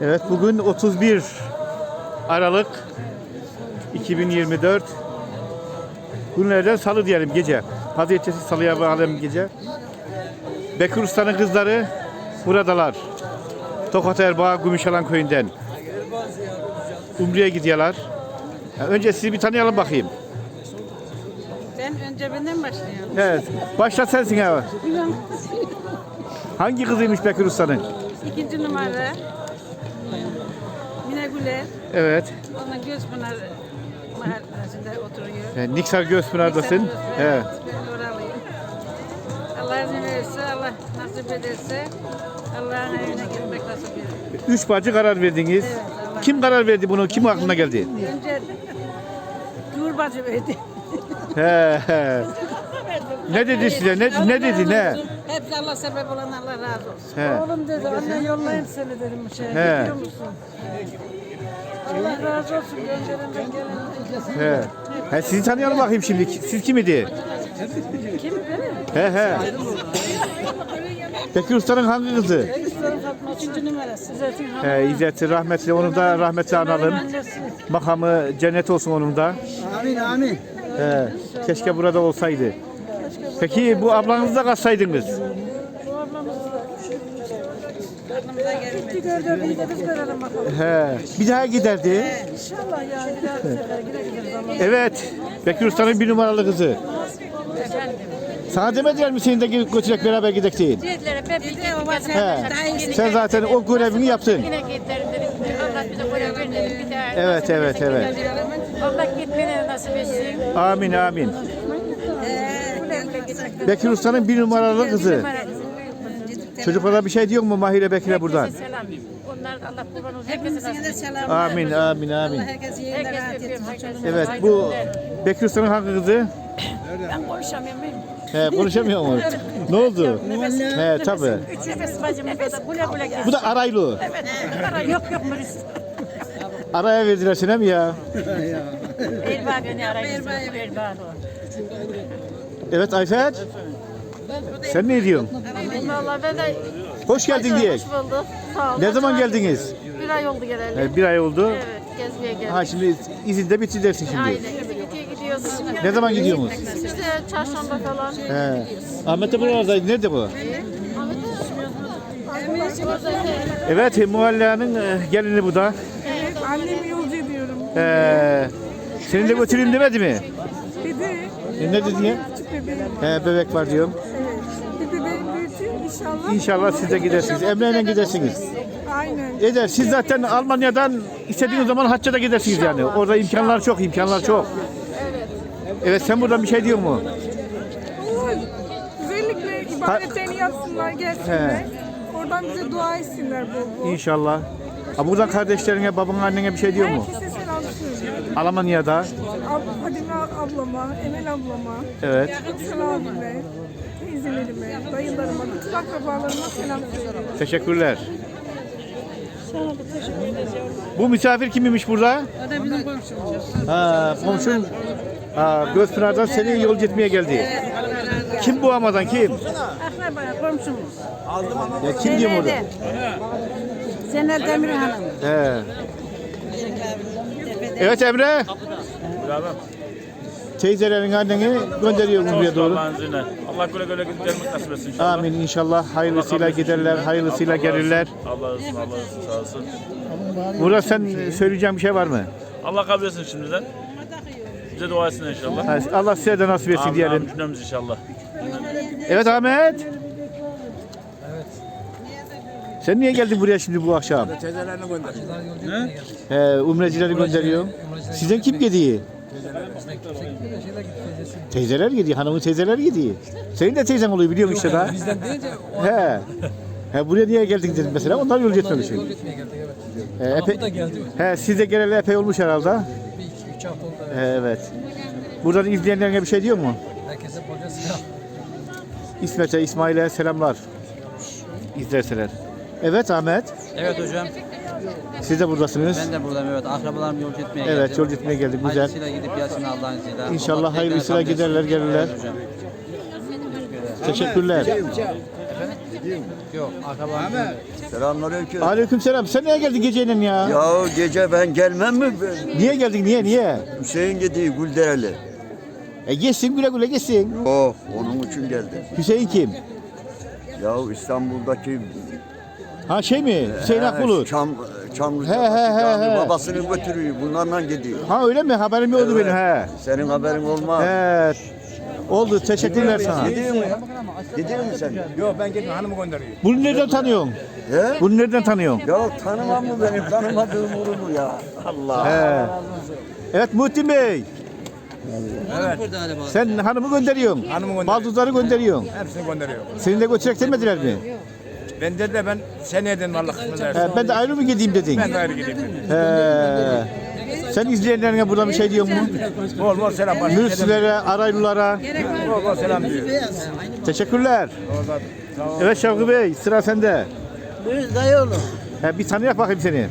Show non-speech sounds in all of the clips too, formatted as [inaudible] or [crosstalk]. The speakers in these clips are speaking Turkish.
Evet bugün 31 Aralık 2024 Günlerden salı diyelim gece. Pazartesi salıya bağlayalım gece. Bekir Usta'nın kızları buradalar. Tokat Erbaa Gümüşalan köyünden. Umre'ye gidiyorlar. Ya önce sizi bir tanıyalım bakayım. Ben önce benden başlayalım. Evet. Başla sensin abi. Hangi kızıymış Bekir Usta'nın? İkinci numara Güler. Evet. Onun Gözpınar mahallesinde oturuyor. E, Niksar Gözpınar'dasın. Evet. Ben oralıyım. Allah izin verirse, Allah nasip ederse Allah'ın evine gitmek nasip eder. Üç bacı karar verdiniz. Evet, Allah. Kim karar verdi bunu? Kim aklına geldi? Önce Cumhur bacı verdi. He, he. [laughs] Ne dedi size? Ne, ne dedi ne? Hepsi Allah sebep olan Allah razı olsun. He. Oğlum dedi anne yollayayım seni dedim şey. He. Gidiyor musun? Allah razı olsun gönderenden gelen. He. He, sizi tanıyalım bakayım şimdi. Siz kim idi? Kim benim? He he. Bekir Usta'nın hangi kızı? Kızların Fatma üçüncü numarası. Zeytin Hanım. He, İzzet rahmetli. Onu da rahmetle analım. Makamı cennet olsun onun da. Amin amin. He. Keşke burada olsaydı. Peki bu ablanızı da katsaydınız. Bu ablamız da Karnımıza gelmedi. Bir gördüğü bir de biz görelim bakalım. He. Bir daha giderdi. İnşallah ya bir daha bir sefer gideriz. Evet. Bekir Usta'nın bir numaralı kızı. Efendim. Sana demediler mi seni de götürerek beraber gidek diye? Dediler hep o var He. Sen zaten o görevini yaptın. Yine giderim dedim. Allah bize görev verdi. Bir daha Evet, evet, evet. Allah gitmeni nasip etsin. Amin amin. Bekir Usta'nın bir numaralı kızı. Çocuklara bir şey diyor mu Mahire Bekir'e buradan? Herkese selam. Onlar da Allah kurban olsun. Herkese nasip etsin. Amin amin amin. Herkes yerine Herkes rahat öpüyorum. etsin. Herkese Evet bu. Bekir Usta'nın hangi kızı? Ben konuşamıyorum. benim. He konuşamıyor mu? Ne oldu? He tabii. Üç nefes bacımız da güle güle gelsin. Bu da Araylı. Evet. Para yok yok Muris. Araya verdiler seni mi ya? Elba beni arayın. Elba o. Evet Ayfer. Sen ne diyorsun? Ben de Hoş geldin diye. hoş bulduk. Sağ ol. Ne zaman geldiniz? Bir ay oldu geleli. He, bir ay oldu. Evet gezmeye geldik. Ha şimdi izinde bitti dersin şimdi. Aynen. Gidiyor gidiyoruz. Ne zaman gidiyorsunuz? İşte çarşamba falan. He. Ahmet de buralardaydı. Nerede bu? Evet, Muhalla'nın e, gelini bu da. Annemi yolcu ediyorum. Ee, seni de götüreyim demedi mi? Dedi, E, ne dedi ya? küçük bebeğim. He, bebek var diyorum. Evet. Bir bebeğim büyütüyor inşallah. İnşallah siz de gidersiniz. Emre'yle gidersiniz. Aynen. Eder. Siz zaten Almanya'dan istediğiniz zaman hacca da gidersiniz yani. Orada imkanlar çok, imkanlar çok. Evet, sen buradan bir şey diyor mu? Olur. Özellikle ibadetlerini yapsınlar, gelsinler. Oradan bize dua etsinler bol bol. İnşallah. Ha, buradan kardeşlerine, babana, annene bir şey diyor mu? Herkese selam söylüyorum. Almanya'da. Ab Fadime ablama, Emel ablama, Evet. Yüksel abime, teyzelerime, dayılarıma, bütün akrabalarıma selam söylüyorum. Teşekkürler. Bu misafir kimmiş burada? O da bizim komşumuz. Ha, komşun ha, Gözpınar'dan seni yol etmeye geldi. Kim bu amadan kim? Akraba komşumuz. Ya kim diyeyim orada? Senel Demir Hanım. He. Evet Emre. Teyzelerin anneni gönderiyor buraya doğru. Allah'ın izniyle. Allah güle güle gelmek nasip etsin inşallah. Amin inşallah hayırlısıyla giderler, hayırlısıyla gelirler. Allah olsun, Allah olsun, sağ olsun. Burada sen söyleyeceğin bir şey var mı? Allah kabul etsin şimdiden. Bize dua etsin inşallah. Allah size de nasip etsin Amin, diyelim. amin cümlemiz inşallah. Evet Ahmet. Sen niye geldin buraya şimdi bu akşam? Teyzelerini gönder. He, umrecileri gönderiyor. Sizden kim gidiyor? Teyzeler gidiyor, hanımın teyzeler gidiyor. Senin de teyzen oluyor biliyorum işte daha. Bizden deyince o He. He buraya niye geldin dedim mesela. Onlar yol etmemiş. yol gitmeye geldik evet. He, Epey... da geldi. he, siz de geleli epey olmuş herhalde. Bir iki üç hafta oldu. evet. He, evet. Buradan izleyenlerine bir şey diyor mu? Herkese bolca selam. İsmet'e, İsmail'e selamlar. İzlerseler. Evet Ahmet. Evet hocam. Siz de buradasınız. Ben de buradayım evet. Akrabalarım yolcu etmeye Evet geldim. yol etmeye geldik güzel. Hayırlısıyla gidip gelsin Allah'ın izniyle. İnşallah Allah hayırlısıyla giderler, gelirler. Evet hocam. Teşekkürler. Yok akrabalarım yok. Selamünaleyküm. Aleykümselam. Sen niye geldin geceyle ya? Ya gece ben gelmem mi? Niye geldin? Niye? Niye? Hüseyin gidiyor Güldereli. E geçsin güle güle geçsin. Oh onun için geldim. Hüseyin kim? Ya İstanbul'daki Ha şey mi? Hüseyin Akbulut. Çam, Çamlıca He, he, he, he. babasını götürüyor. Bunlarla gidiyor. Ha öyle mi? Haberim yoktu benim he. Senin haberin olmaz. Evet. Oldu. Teşekkürler sana. Gidiyor mu? Gidiyor mu sen? Yok ben gittim hanımı gönderiyor. Bunu nereden tanıyorsun? He? Bunu nereden tanıyorsun? Ya tanımam mı benim? Tanımadığım olur mu ya? Allah. He. Evet Muhittin Bey. Galiba. Sen hanımı gönderiyorsun. Hanımı gönderiyor. Baldızları gönderiyorsun. Hepsini gönderiyor. Seni de götürek demediler mi? Ben dedi de ben seneden Allah kısmet ben de ayrı mı gideyim dedin? Ben de ayrı gideyim. dedim. He. Sen izleyenlerine buradan bir şey diyor mu? Bol bol selam var. Mürslere, Araylılara. Bol bol selam diyor. Teşekkürler. Evet Şevki Bey sıra sende. Buyur dayıoğlu. He, bir tanıyak bakayım seni.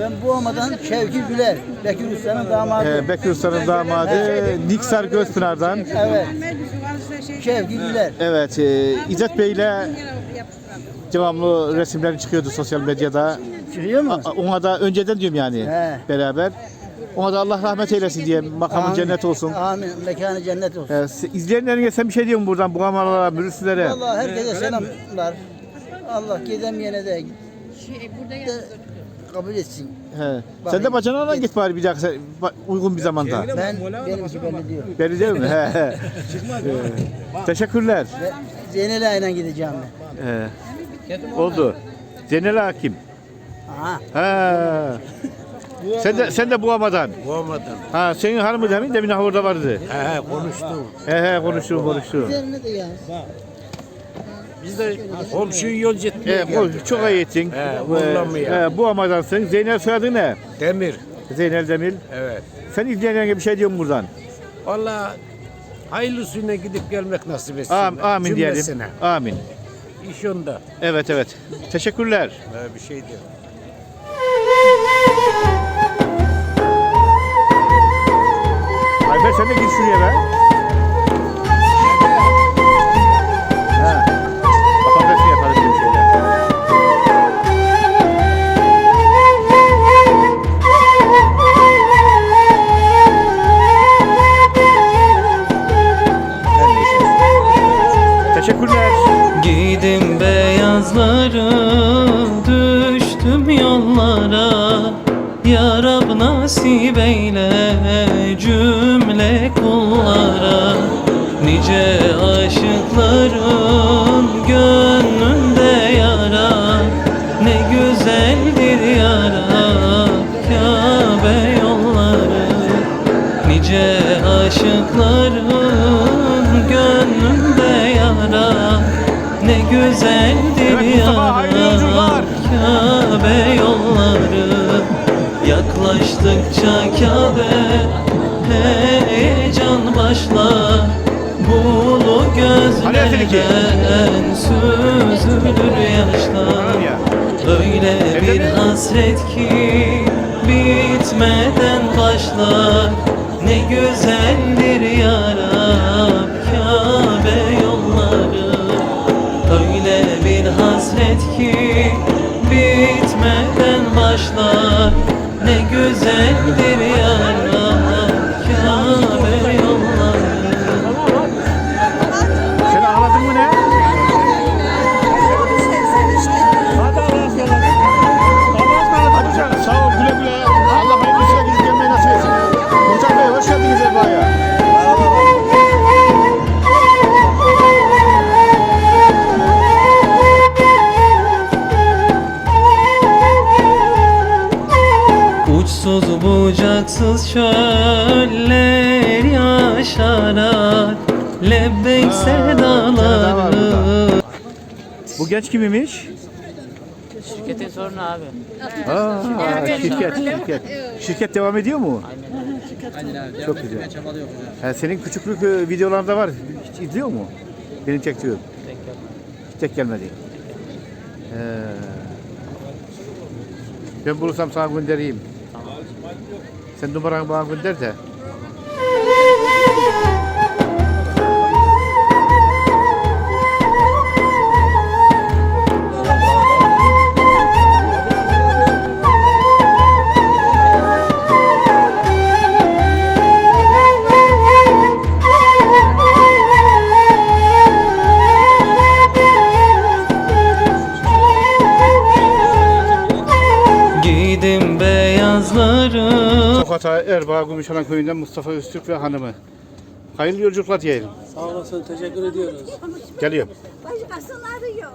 Ben bu olmadan Şevki Güler. Bekir Usta'nın damadı. He, Bekir Usta'nın damadı. Niksar Gözpınar'dan. Evet. Şevki Güler. Evet, e, İzzet Bey ile devamlı resimleri çıkıyordu sosyal medyada. Çıkıyor mu? A- Ona da önceden diyorum yani He. beraber. Ona da Allah rahmet eylesin diye makamı Amin. cennet olsun. Amin. Mekanı cennet olsun. Ee, se- izleyenlerine sen bir şey diyorsun buradan bu kameralara, mürüslere. Vallahi herkese selamlar. Allah gidemeyene de, de kabul etsin. He. Sen de bacanağına git bari bir dakika ba- uygun bir zamanda. Ben benimki belli diyor. Belli değil mi? He, he. Ee, Teşekkürler. Ve Zeynel Ağa'yla gideceğim ben. Ee, oldu. Zeynel Hakim. Aha. Ha. Sen de sen de Buama'dan. Olmadan. Ha senin hanımı demin demin orada vardı. He konuştum. He he konuştu konuştu. Üzerine de yaz. Biz de komşuyu yol etmeye He, geldik. bu- çok iyi ettin. He, kullanmıyor. He, Buama'dansın. Zeynel soyadı ne? Demir. Zeynel Demir. Evet. Sen izleyenlerine bir şey diyorsun buradan. Valla hayırlısıyla gidip gelmek nasip etsin. Am, amin diyelim. Amin. İş onda. Evet evet. Teşekkürler. He, bir şey diyor. Ayfer sen de gir şuraya be. Nasip eyle cümle kullara. Nice aşıkların gönlünde yara. Ne güzeldir yara Kabe yolları. Nice aşıkların gönlünde yara. Ne güzeldir Evet, yara. Kabe yolları Yaklaştıkça Kabe Heyecan başlar. Bulu gözlerden Süzülür yaşlar. Ya. Öyle bir hasret ki bitmeden başlar. Ne güzeldir ya Rab Kabe yolları. Öyle bir hasret ki bitmeden başlar Ne güzeldir ya bucaksız çöller yaşarak Lebbeyk sedaları Bu genç kimmiş? Şirketin sorunu abi. Aa, şirket, şirket. Şirket devam ediyor mu? Aynen abi. Çok güzel. Ha, senin küçüklük e, videolarda var. Hiç izliyor mu? Benim çektiğim. Hiç tek gelmedi. Ee, ben bulursam sana göndereyim. Sen numaranı bana gönder de. Tokat'a Erbaa Gümüşhalan köyünden Mustafa Öztürk ve hanımı. Hayırlı yolculuklar diyelim. Sağ olasın teşekkür ediyoruz. Geliyorum. Başkasını arıyor.